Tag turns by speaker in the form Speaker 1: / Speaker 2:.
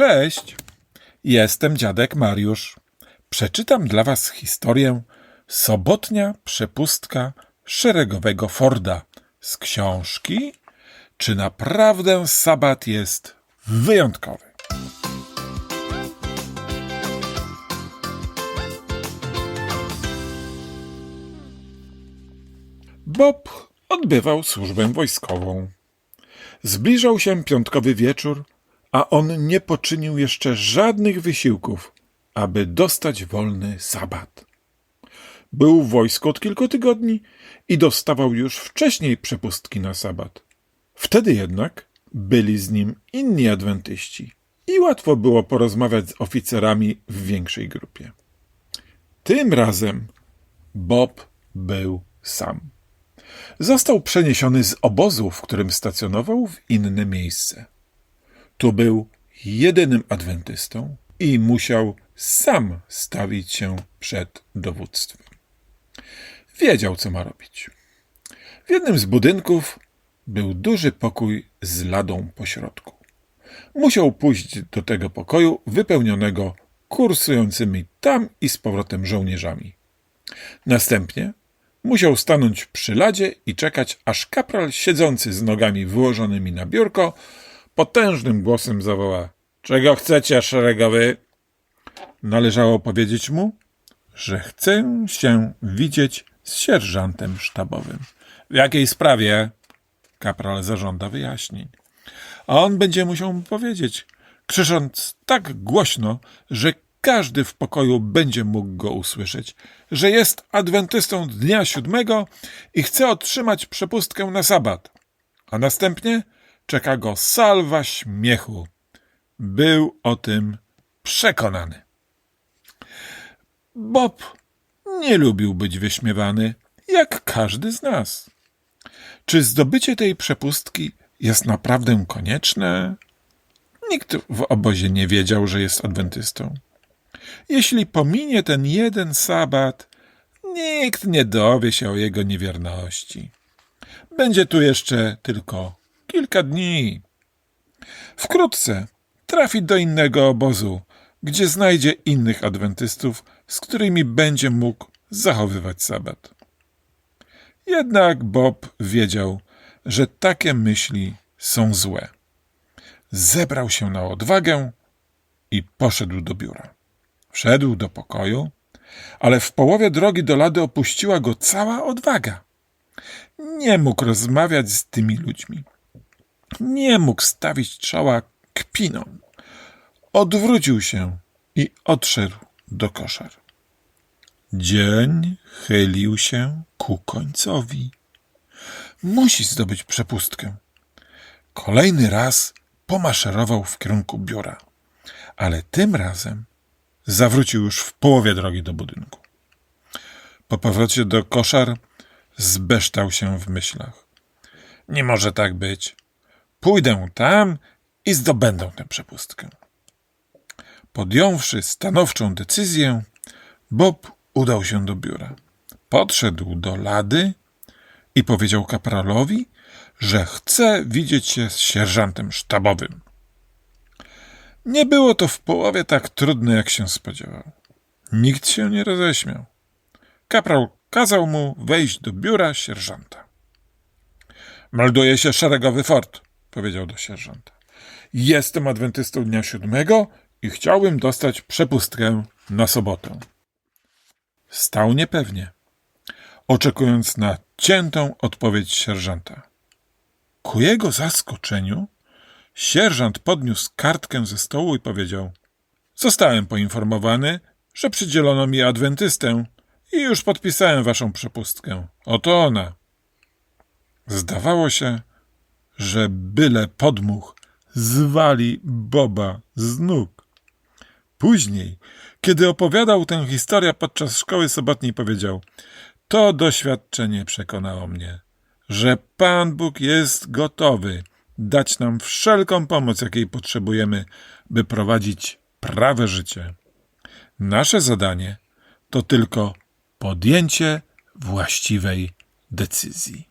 Speaker 1: Cześć, jestem dziadek Mariusz. Przeczytam dla Was historię Sobotnia przepustka szeregowego Forda z książki Czy naprawdę sabat jest wyjątkowy? Bob odbywał służbę wojskową. Zbliżał się piątkowy wieczór, a on nie poczynił jeszcze żadnych wysiłków, aby dostać wolny sabat. Był w wojsku od kilku tygodni i dostawał już wcześniej przepustki na sabat. Wtedy jednak byli z nim inni adwentyści i łatwo było porozmawiać z oficerami w większej grupie. Tym razem Bob był sam. Został przeniesiony z obozu, w którym stacjonował, w inne miejsce. Tu był jedynym adwentystą i musiał sam stawić się przed dowództwem. Wiedział, co ma robić. W jednym z budynków był duży pokój z ladą po środku. Musiał pójść do tego pokoju wypełnionego kursującymi tam i z powrotem żołnierzami. Następnie musiał stanąć przy ladzie i czekać, aż kapral siedzący z nogami wyłożonymi na biurko potężnym głosem zawoła: Czego chcecie, szeregowy? Należało powiedzieć mu, że chcę się widzieć z sierżantem sztabowym. W jakiej sprawie? Kapral zażąda wyjaśnień. A on będzie musiał mu powiedzieć, krzycząc tak głośno, że każdy w pokoju będzie mógł go usłyszeć, że jest adwentystą dnia siódmego i chce otrzymać przepustkę na sabat. A następnie czeka go salwa śmiechu. Był o tym przekonany. Bob nie lubił być wyśmiewany, jak każdy z nas. Czy zdobycie tej przepustki jest naprawdę konieczne? Nikt w obozie nie wiedział, że jest adwentystą. Jeśli pominie ten jeden sabat, nikt nie dowie się o jego niewierności. Będzie tu jeszcze tylko kilka dni. Wkrótce trafi do innego obozu, gdzie znajdzie innych adwentystów, z którymi będzie mógł zachowywać sabat. Jednak Bob wiedział, że takie myśli są złe. Zebrał się na odwagę i poszedł do biura. Wszedł do pokoju, ale w połowie drogi do lady opuściła go cała odwaga. Nie mógł rozmawiać z tymi ludźmi. Nie mógł stawić czoła kpinom. Odwrócił się i odszedł do koszar. Dzień chylił się ku końcowi. Musi zdobyć przepustkę. Kolejny raz pomaszerował w kierunku biura, ale tym razem zawrócił już w połowie drogi do budynku. Po powrocie do koszar zbeształ się w myślach. Nie może tak być. Pójdę tam i zdobędę tę przepustkę. Podjąwszy stanowczą decyzję, Bob udał się do biura. Podszedł do lady i powiedział kapralowi, że chce widzieć się z sierżantem sztabowym. Nie było to w połowie tak trudne, jak się spodziewał. Nikt się nie roześmiał. Kapral kazał mu wejść do biura sierżanta. Melduje się szeregowy fort, powiedział do sierżanta. Jestem adwentystą dnia siódmego i chciałbym dostać przepustkę na sobotę. Stał niepewnie, oczekując na ciętą odpowiedź sierżanta. Ku jego zaskoczeniu Sierżant podniósł kartkę ze stołu i powiedział: Zostałem poinformowany, że przydzielono mi adwentystę i już podpisałem waszą przepustkę. Oto ona. Zdawało się, że byle podmuch zwali Boba z nóg. Później, kiedy opowiadał tę historię podczas szkoły sobotniej, powiedział: To doświadczenie przekonało mnie, że Pan Bóg jest gotowy dać nam wszelką pomoc, jakiej potrzebujemy, by prowadzić prawe życie. Nasze zadanie to tylko podjęcie właściwej decyzji.